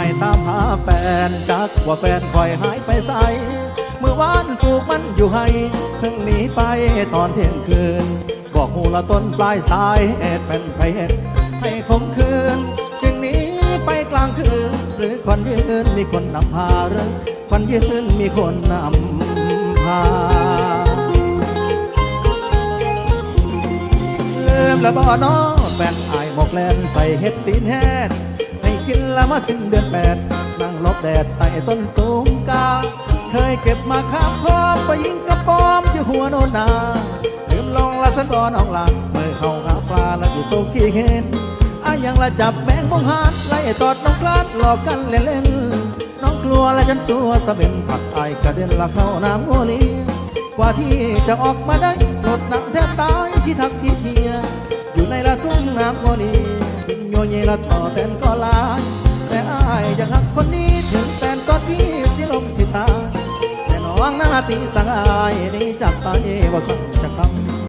ให้ตามหาแฟนจักว่าแฟนคอยหายไปใสเมื่อวานปลูกมันอยู่ให้เพิ่งหนีไปตอนเที่ยงคืน บอกหูละต้นปลายสายเหตุเป็นไปเหตุให้คมคืน จึงหนีไปกลางคืน หรือคนยืนมีคนนำพาหรือคนยืนมีคนนำพาเริ่มแล้วบ่อนอแฟนอายหมกแลนใส่เห็ดตีนแฮดให้ กินละมาสิ้นเดือนแปดนั่งลบแดดใต้ต้นตูมกา เคยเก็บมาข้ามพร้อมไปยิงกระปอมอยู่หัวโนนาลืมลงละสันดอนออกหลังเมื่อเข้าหาปลาแล้วอยู่โซกี้เห็นอายังละจับแมงมงหานไล่ตอดน้องคลาดหลอกกันเล่นๆน้องกลัวและฉันตัวสะเบ็นผักอยกระเด็นละเข้าน้ำโมลีกว่าที่จะออกมาได้หมดหนักแทบตายที่ทักที่เทียอยู่ในละทุ่งน้ำโมนี โยเยละต่อแทนก็ลานแต่อายยังหักคนนี้ถึงแฟนตอนพี่สิลมสิตาแต่น้องหน้าตีสังอายนี่จากตายว่าสั่งจะคำ